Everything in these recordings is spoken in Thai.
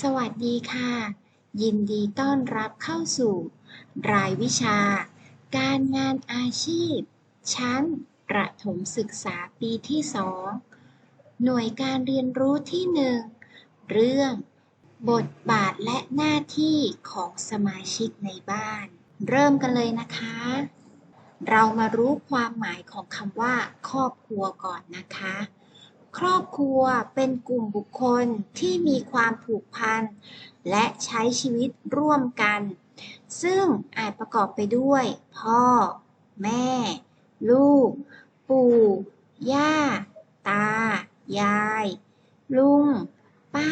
สวัสดีค่ะ ยินดีต้อนรับเข้าสู่ รายวิชา การงานอาชีพ ชั้น ประถมศึกษาปีที่สองหน่วยการเรียนรู้ที่หนึ่งเรื่อง บทบาทและหน้าที่ของสมาชิกในบ้าน เริ่มกันเลยนะคะ เรามารู้ความหมายของคำว่า ครอบครัวก่อนนะคะ ครอบครัวเป็นกลุ่มบุคคลที่มีความผูกพัน และใช้ชีวิตร่วมกัน ซึ่งอาจประกอบไปด้วย พ่อ แม่ ลูก ปู่ ย่า ตา ยาย ลุง ป้า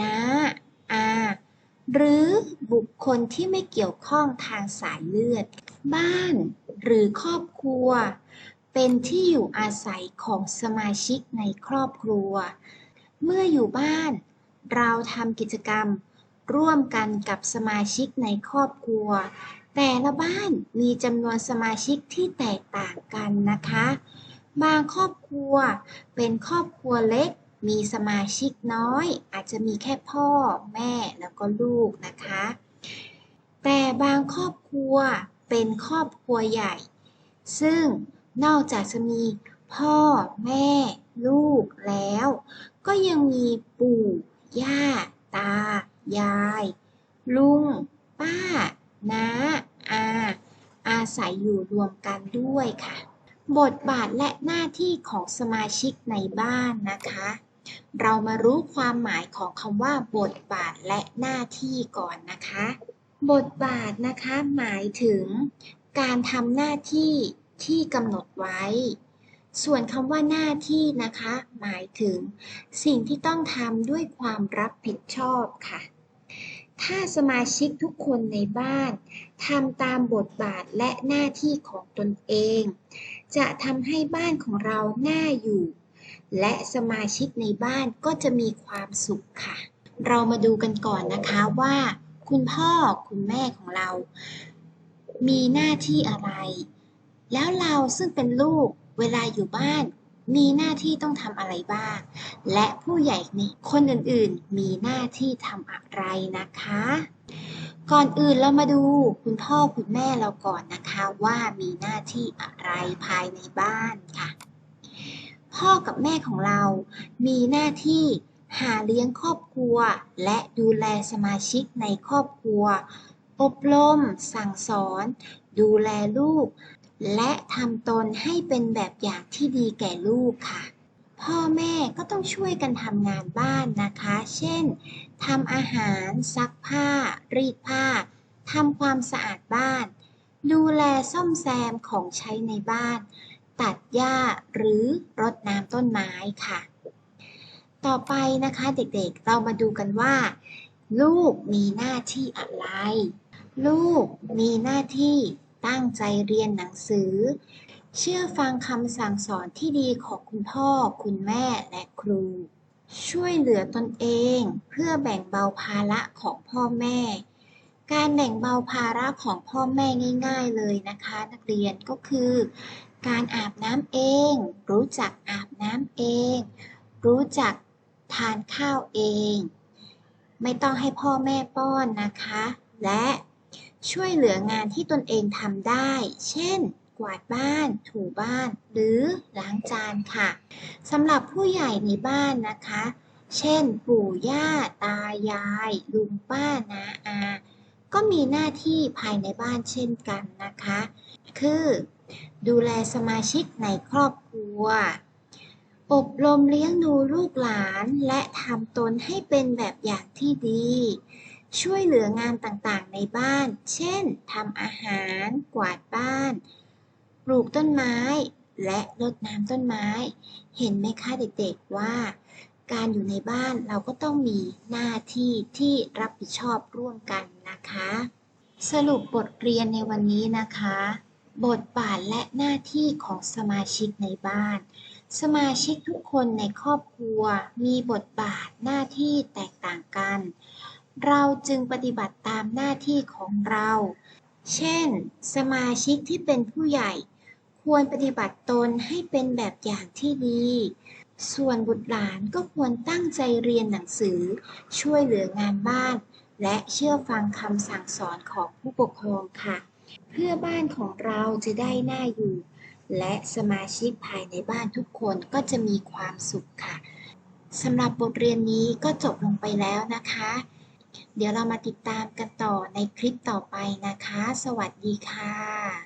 น้า อา หรือบุคคลที่ไม่เกี่ยวข้องทางสายเลือด บ้าน หรือครอบครัว เป็นที่อยู่อาศัยของสมาชิกในครอบครัว เมื่ออยู่บ้าน เราทำกิจกรรม ร่วมกันกับสมาชิกในครอบครัว แต่ละบ้านมีจำนวนสมาชิกที่แตกต่างกันนะคะ บางครอบครัวเป็นครอบครัวเล็ก มีสมาชิกน้อย อาจจะมีแค่พ่อ แม่แล้วก็ลูกนะคะ แต่บางครอบครัวเป็นครอบครัวใหญ่ ซึ่ง นอกจากจะมีพ่อแม่ ลูกแล้ว ก็ยังมีปู่ ย่า ตา ยาย ลุง ป้า น้า อา อาศัยอยู่รวมกันด้วยค่ะ บทบาทและหน้าที่ของสมาชิกในบ้านนะคะ เรามารู้ความหมายของคำว่า บทบาทและหน้าที่ก่อนนะคะ บทบาทนะคะหมายถึง การทำหน้าที่ ที่กำหนดไว้ ส่วนคำว่าหน้าที่นะคะ หมายถึง สิ่งที่ต้องทำด้วยความรับผิดชอบค่ะ ถ้าสมาชิกทุกคนในบ้านทำตามบทบาทและหน้าที่ของตนเอง จะทำให้บ้านของเราน่าอยู่ และสมาชิกในบ้านก็จะมีความสุขค่ะ เรามาดูกันก่อนนะคะว่า คุณพ่อคุณแม่ของเรา มีหน้าที่อะไร แล้วเราซึ่งเป็นลูกเวลาอยู่บ้าน มีหน้าที่ต้องทำอะไรบ้าง และผู้ใหญ่ในคนอื่นๆ มีหน้าที่ทำอะไรนะคะ ก่อนอื่นเรามาดูคุณพ่อคุณแม่เราก่อนนะคะว่ามีหน้าที่อะไรภายในบ้านค่ะ พ่อกับแม่ของเรา มีหน้าที่หาเลี้ยงครอบครัว และดูแลสมาชิกในครอบครัว อบรม สั่งสอน ดูแลลูก และทำตนให้เป็นแบบอย่างที่ดีแก่ลูกค่ะ พ่อแม่ก็ต้องช่วยกันทำงานบ้านนะคะ เช่นทำอาหารซักผ้า รีดผ้าทำความสะอาดบ้าน ดูแลซ่อมแซมของใช้ในบ้าน ตัดหญ้าหรือรดน้ำต้นไม้ค่ะ ต่อไปนะคะเด็กๆ เรามาดูกันว่า ลูกมีหน้าที่อะไร ลูกมีหน้าที่ ตั้งใจเรียนหนังสือ เชื่อฟังคำสั่งสอนที่ดีของคุณพ่อ คุณแม่และครู ช่วยเหลือตนเองเพื่อแบ่งเบาภาระของพ่อแม่ การแบ่งเบาภาระของพ่อแม่ง่าย ๆ เลยนะคะ นักเรียนก็คือ การอาบน้ำเอง รู้จักอาบน้ำเอง รู้จักทานข้าวเอง ไม่ต้องให้พ่อแม่ป้อนนะคะ และ ช่วยเหลืองานที่ตนเองทำได้ เช่น กวาดบ้าน ถูบ้าน หรือล้างจานค่ะสำหรับผู้ใหญ่ในบ้านนะคะ เช่น ปู่ย่า ตายาย ลุงป้านาอา ก็มีหน้าที่ภายในบ้านเช่นกันนะคะ คือ ดูแลสมาชิกในครอบครัวอบรมเลี้ยงดูลูกหลานและทำตนให้เป็นแบบอย่างที่ดี ช่วยเหลืองานต่างๆ ในบ้าน เช่น ทำอาหาร กวาดบ้าน ปลูกต้นไม้ และรดน้ำต้นไม้ เห็นไหมคะเด็กๆว่า การอยู่ในบ้านเราก็ต้องมีหน้าที่ที่รับผิดชอบร่วมกันนะคะ สรุปบทเรียนในวันนี้นะคะ บทบาทและหน้าที่ของสมาชิกในบ้าน สมาชิกทุกคนในครอบครัวมีบทบาทหน้าที่แตกต่างกัน เราจึงปฏิบัติตามหน้าที่ของเรา เช่น สมาชิกที่เป็นผู้ใหญ่ ควรปฏิบัติตนให้เป็นแบบอย่างที่ดี ส่วนบุตรหลานก็ควรตั้งใจเรียนหนังสือ ช่วยเหลืองานบ้าน และเชื่อฟังคำสั่งสอนของผู้ปกครองค่ะ เพื่อบ้านของเราจะได้น่าอยู่ และสมาชิกภายในบ้านทุกคนก็จะมีความสุขค่ะสำหรับบทเรียนนี้ก็จบลงไปแล้วนะคะ เดี๋ยวเรามาติดตามกันต่อในคลิปต่อไปนะคะ สวัสดีค่ะ